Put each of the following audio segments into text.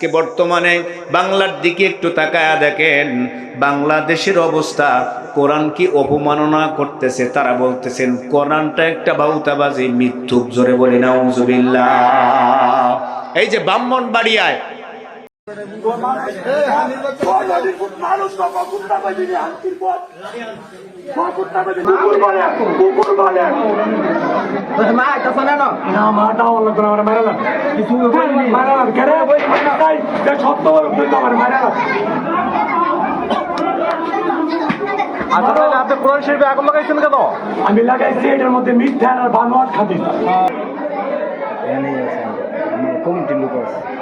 কে বর্তমানে বাংলার দিকে একটু তাকায়া দেখেন, বাংলাদেশের অবস্থা, কোরআন কি অপমাননা করতেছে? তারা বলতেছেন, কোরআনটা একটা বাউতাবাজি, মিথ্যুক, জোরে বলি না এই যে ব্রাহ্মণ বাড়িয়ায় আচ্ছা আপনি কোরআন শরীফে আগুন লাগাইছেন কেন আমি লাগাইছি এটার মধ্যে মিথ্যা আর বানোয়াট খাদি কমিটি লোক আছে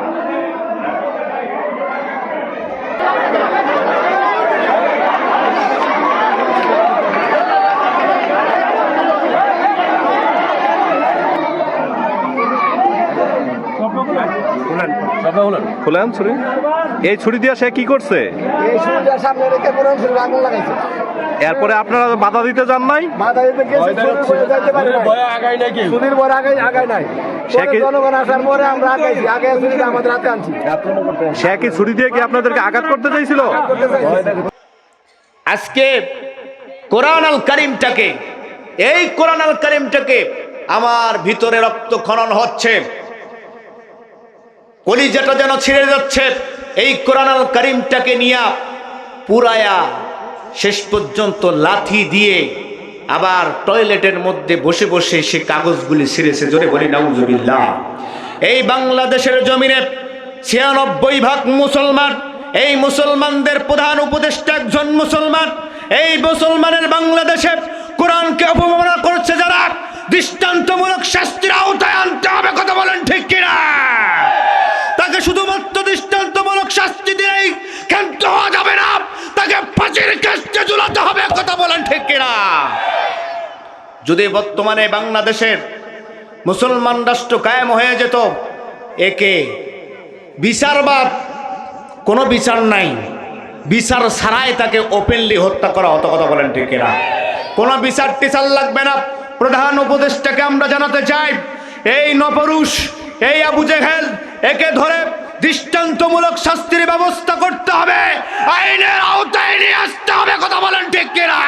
খুলেন ছুরি এই ছুরি দিয়ে সে কি করছে? এই সূর্যের সামনে রেখে কোরআন শরীফে আগুন লাগাইছে। এরপরে আপনারা বাধা দিতে যান নাই? মাথা দিতে গেছে যাইতে পারে নাই সুধীর বড় আগে আগায় নাই সে কি- পরে জনগণ আসার পরে আমরা আগাইছি আগে আমাদের হাতে আনছি। সে কি ছুরি দিয়ে কি আপনাদেরকে আঘাত করতে চাইছিল? আজকে কোরআন আল করিমটাকে এই কোরআন আল করিমটাকে আমার ভিতরে রক্ত খনন হচ্ছে। কলিজাটা যেন ছিঁড়ে যাচ্ছে। এই কোরআন আল করিমটাকে নিয়ে পুরায়া শেষ পর্যন্ত লাথি দিয়ে আবার টয়লেটের মধ্যে বসে বসে সে কাগজগুলি ছিঁড়েছে, জোরে বলি, নাউজুবিল্লাহ। এই বাংলাদেশের জমিনে ছিয়ানব্বই ভাগ মুসলমান, এই মুসলমানদের প্রধান উপদেষ্টা একজন মুসলমান, এই মুসলমানের বাংলাদেশে কোরআনকে অপমাননা করছে যারা, দৃষ্টান্তমূলক শাস্তির আওতায় আনতে হবে, কথা বলেন ঠিক কিনা? তাকে শুধুমাত্র দৃষ্টান্তমূলক শাস্তি দিয়েই ক্ষান্ত হওয়া যাবে না, তাকে ফাঁসির কাস্তে ঝুলাতে হবে, কথা বলেন ঠিক কিনা? যদি বর্তমানে বাংলাদেশের মুসলমান রাষ্ট্র কায়েম হয়ে যেত, একে বিচারবাদ কোনো বিচার নাই। বিচার ছাড়াই তাকে ওপেনলি হত্যা করা হতো, কথা বলেন ঠিক কিনা। কোনো বিচার টিচার লাগবে না। প্রধান উপদেষ্টাকে আমরা জানাতে চাই, এই নপরুষ এই আবু জেহেল, একে ধরে দৃষ্টান্তমূলক শাস্তির ব্যবস্থা করতে হবে, আইনের আওতায় নিয়ে আসতে হবে, কথা বলেন ঠিক কিনা।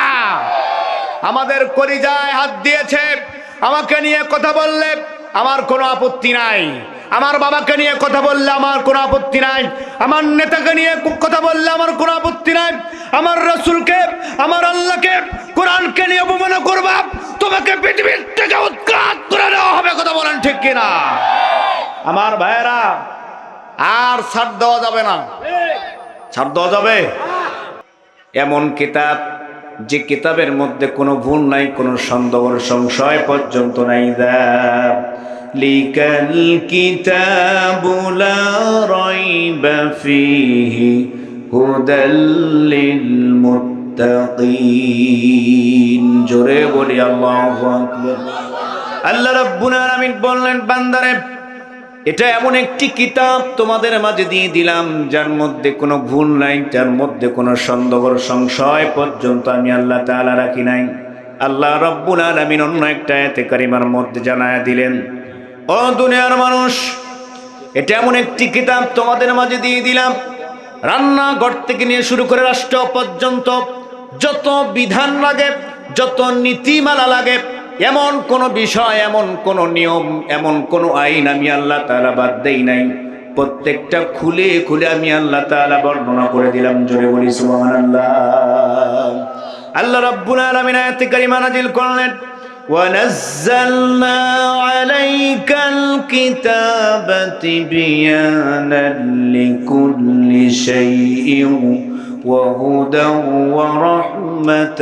আমাদের কলিজায় হাত দিয়েছে। আমাকে নিয়ে কথা বললে আমার কোনো আপত্তি নাই। আমার বাবাকে নিয়ে কথা বললে আমার কোনো আপত্তি নাই। আমার নেতাকে নিয়ে কথা বললে আমার কোনো আপত্তি নাই। আমার রসুলকে, আমার আল্লাহকে কোরআনকে নিয়ে অপমান করবা, তোমাকে পৃথিবীর থেকে উৎখাত করে দেওয়া হবে, কথা বলেন ঠিক কিনা? আমার ভাইয়েরা, আর ছাড় দেওয়া যাবে না। ছাড় দেওয়া যাবে? এমন কিতাব যে কিতাবের মধ্যে কোনো ভুল নাই, কোনো সন্দেহ সংশয় পর্যন্ত নাই দা। লিকাল কিতাবু লা রাইবা ফিহি হুদাল্লিল মুত্তাকিন জোরে বলি আল্লাহু আকবার। আল্লাহ রাব্বুল আলামিন বললেন, বান্দারে এটা এমন একটি কিতাব তোমাদের মাঝে দিয়ে দিলাম, যার মধ্যে কোনো ভুল নাই, যার মধ্যে কোনো সন্দেহ সংশয় পর্যন্ত আমি আল্লাহ তাআলা রাখি নাই। আল্লাহ রব্বুল আলামিন অন্য একটা এতে কারিমার মধ্যে জানায়া দিলেন, ও দুনিয়ার মানুষ, এটা এমন একটি কিতাব তোমাদের মাঝে দিয়ে দিলাম, রান্নাঘর থেকে নিয়ে শুরু করে রাষ্ট্র পর্যন্ত যত বিধান লাগে, যত নীতিমালা লাগে এমন কোন বিষয় এমন কোন নিয়ম এমন কোন আইন আমি আল্লাহ তাআলা বাদ দেই নাই প্রত্যেকটা খুলে খুলে আমি আল্লাহ তাআলা বর্ণনা করে দিলাম জোরে বলি সুবহানাল্লাহ আল্লাহ রাব্বুল আলামিন আয়াতে কারিমা নাজিল করলেন ونزلنا عليك الكتاب تبيانا لكل شيء وهدى ورحمة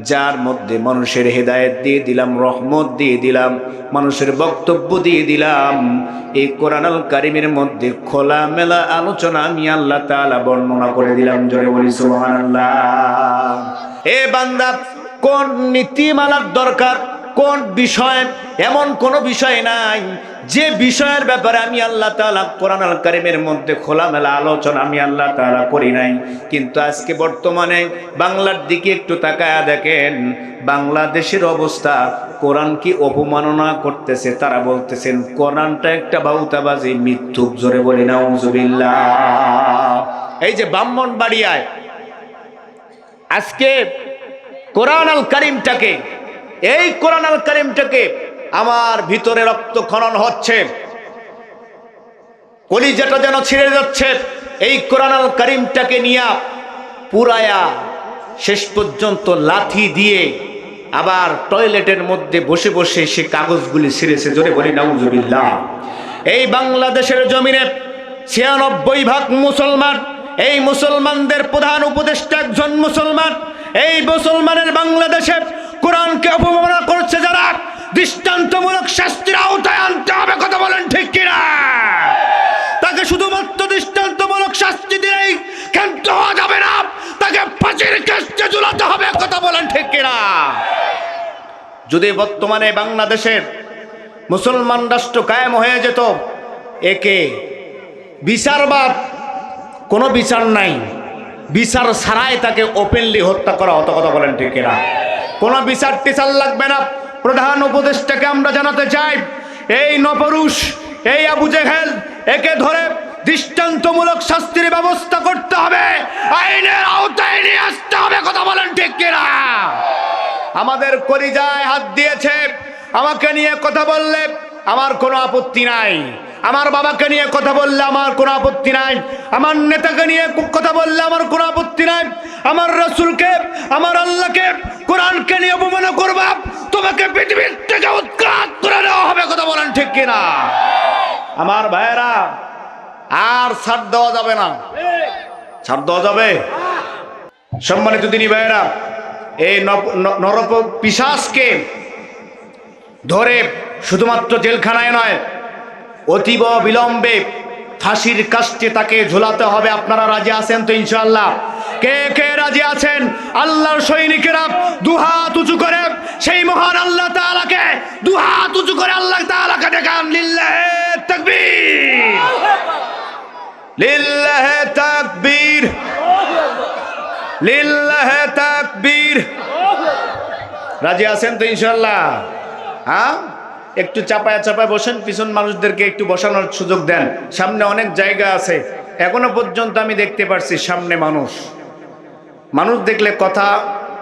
যার মধ্যে মানুষের হেদায়েত দিয়ে দিলাম, রহমত দিয়ে দিলাম, মানুষের বক্তব্য দিয়ে দিলাম, এই কোরআন আল কারিমের মধ্যে খোলা মেলা আলোচনা আমি আল্লাহ তালা বর্ণনা করে দিলাম, জোরে বলি এ বান্দা, কোন নীতিমালার দরকার, কোন বিষয়, এমন কোনো বিষয় নাই যে বিষয়ের ব্যাপারে আমি আল্লাহ তাআলা কোরআন আল কারিমের মধ্যে খোলামেলা আলোচনা আমি আল্লাহ তাআলা করি নাই। কিন্তু আজকে বর্তমানে বাংলার দিকে একটু তাকায়া দেখেন, বাংলাদেশের অবস্থা কোরআন কি অপমাননা করতেছে, তারা বলতেছেন, কোরআনটা একটা বাউতাবাজি, মিথ্যুক, জোরে বলি না এই যে ব্রাহ্মণ বাড়িয়ায় আজকে কোরআন আল করিমটাকে, এই কোরআন আল করিমটাকে আমার ভিতরে রক্ত খনন হচ্ছে। কলিজাটা যেন ছিঁড়ে যাচ্ছে। এই কোরআন আল করিমটাকে নিয়ে পুরায়া শেষ পর্যন্ত লাথি দিয়ে আবার টয়লেটের মধ্যে বসে বসে সে কাগজগুলি ছিঁড়েছে। জোরে বলি, নাউজুবিল্লাহ। এই বাংলাদেশের জমিনে ছিয়ানব্বই ভাগ মুসলমান, এই মুসলমানদের প্রধান উপদেষ্টা একজন মুসলমান, এই মুসলমানের বাংলাদেশে কোরআনকে অপমাননা করছে যারা দৃষ্টান্তমূলক শাস্তির আওতায় আনতে হবে, কথা বলেন ঠিক কিনা? তাকে শুধুমাত্র দৃষ্টান্তমূলক শাস্তি দিলেই ক্ষান্ত হওয়া যাবে না। তাকে ফাঁসির কাস্তে ঝুলাতে হবে, কথা বলেন ঠিক কিনা? যদি বর্তমানে বাংলাদেশের মুসলমান রাষ্ট্র কায়েম হয়ে যেত, একে বিচারবাদ কোনো বিচার নাই। বিচার ছাড়াই তাকে ওপেনলি হত্যা করা হতো, কথা বলেন ঠিক কিনা? কোনো বিচার টিচার লাগবে না। প্রধান উপদেষ্টাকে আমরা জানাতে চাই, এই নপরুষ এই আবু জেহেল, একে ধরে দৃষ্টান্তমূলক শাস্তির ব্যবস্থা করতে হবে, আইনের আওতায় নিয়ে আসতে হবে, কথা বলেন ঠিক কিনা? আমাদের কলিজায় হাত দিয়েছে, আমাকে নিয়ে কথা বললে আমার কোনো আপত্তি নাই, আমার বাবাকে নিয়ে কথা বললে আমার কোনো আপত্তি নাই, আমার নেতাকে নিয়ে কথা বললে আমার কোনো আপত্তি নাই, আমার রসুলকে, আমার আল্লাহকে, কোরআনকে নিয়ে অপমান করবা তোমাকে পৃথিবীর থেকে উৎখাত করে দেওয়া হবে কথা বলেন ঠিক কিনা আমার ভাইয়েরা, আর ছাড় দেওয়া যাবে না। ছাড় দেওয়া যাবে? সম্মানিত তিনি ভাইয়েরা, এই নরপ পিসাসকে ধরে শুধুমাত্র জেলখানায় নয়, অতীব বিলম্বে ফাঁসির কাস্টে তাকে ঝোলাতে হবে। আপনারা রাজি আছেন তো ইনশাআল্লাহ? কে কে রাজি আছেন? আল্লাহর সৈনিকেরা দুহাত উঁচু করে, সেই মহান আল্লাহ তাআলাকে দুহাত উঁচু করে আল্লাহ তাআলাকে দেখান, লিল্লাহে তাকবীর। লিল্লাহে তাকবীর। লিল্লাহে তাকবীর। রাজি আছেন তো ইনশাআল্লাহ? হ্যাঁ? একটু চাপায় চাপায় বসেন, পিছন মানুষদেরকে একটু বসানোর সুযোগ দেন। সামনে অনেক জায়গা আছে। এখনও পর্যন্ত আমি দেখতে পারছি সামনে মানুষ। মানুষ দেখলে কথা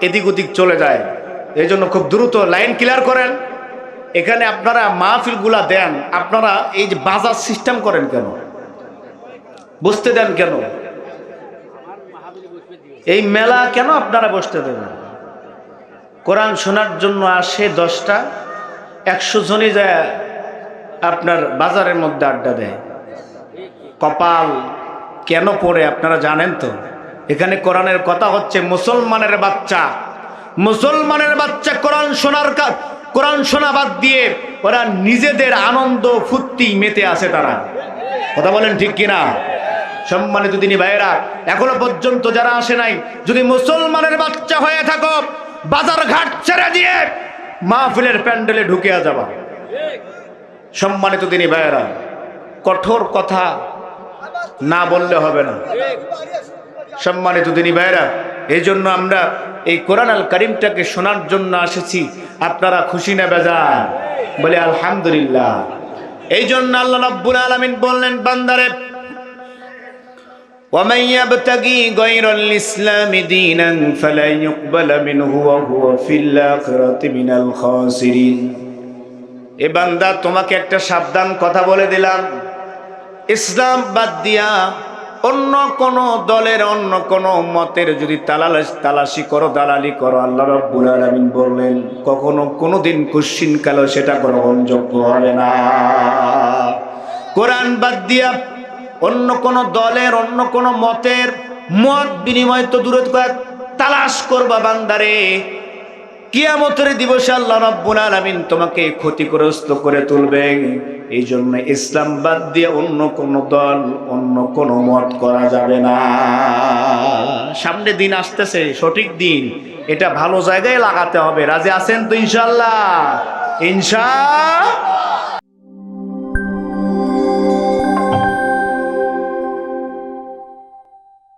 এদিক ওদিক চলে যায়। এই জন্য খুব দ্রুত লাইন ক্লিয়ার করেন। এখানে আপনারা মাহফিলগুলা দেন। আপনারা এই যে বাজার সিস্টেম করেন কেন? বসতে দেন কেন? এই মেলা কেন আপনারা বসতে দেবেন কোরআন শোনার জন্য আসে দশটা, একশো জনই যায় আপনার বাজারের মধ্যে আড্ডা দেয়। কপাল কেন পড়ে আপনারা জানেন তো? এখানে কোরআনের কথা হচ্ছে মুসলমানের বাচ্চা। মুসলমানের বাচ্চা কোরআন শোনার কোরআন শোনা বাদ দিয়ে ওরা নিজেদের আনন্দ, ফুর্তি মেতে আছে তারা। কথা বলেন ঠিক কিনা? সম্মানিত তিনি ভাইয়েরা, এখনও পর্যন্ত যারা আসে নাই, যদি মুসলমানের বাচ্চা হয়ে থাকো, বাজার ঘাট ছেড়ে দিয়ে মাহফিলের প্যান্ডেলে ঢুকিয়া যাবা। সম্মানিত তিনি ভাইয়েরা, কঠোর কথা না বললে হবে না। সম্মানিত তিনি ভাইয়েরা এই জন্য আমরা এই কোরআন আল করিমটাকে শোনার জন্য এসেছি আপনারা খুশি না বেজান বলে আলহামদুলিল্লাহ এই জন্য আল্লাহ রাব্বুল আলামিন বললেন বান্দারে ومن يبتغي غير الإسلام دينا فلن يقبل منه وهو في الآخرة من الخاسرين এ বান্দা তোমাকে একটা সাবধান কথা বলে দিলাম ইসলাম বাদ দিয়া অন্য কোন দলের, অন্য কোন মতের যদি তালাশ তালাশি করো, দালালি করো, আল্লাহ রব্বুল আলামিন বললেন, কখনো কোনোদিন কুশ্চিন কালো সেটা গ্রহণযোগ্য হবে না। কোরআন বাদ দিয়া অন্য কোন দলের, অন্য কোন মতের মত বিনিময় তো দূরে কয়েক তালাশ করবা বান্দারে। কিয়ামতের দিবসে আল্লাহ রাব্বুল আলামিন তোমাকে ক্ষতিগ্রস্ত করে তুলবে। এই জন্য ইসলাম বাদ দিয়ে অন্য কোন দল, অন্য কোন মত করা যাবে না। সামনে দিন আসতেছে, সঠিক দিন। এটা ভালো জায়গায় লাগাতে হবে। রাজি আছেন তো ইনশাল্লাহ ইনশা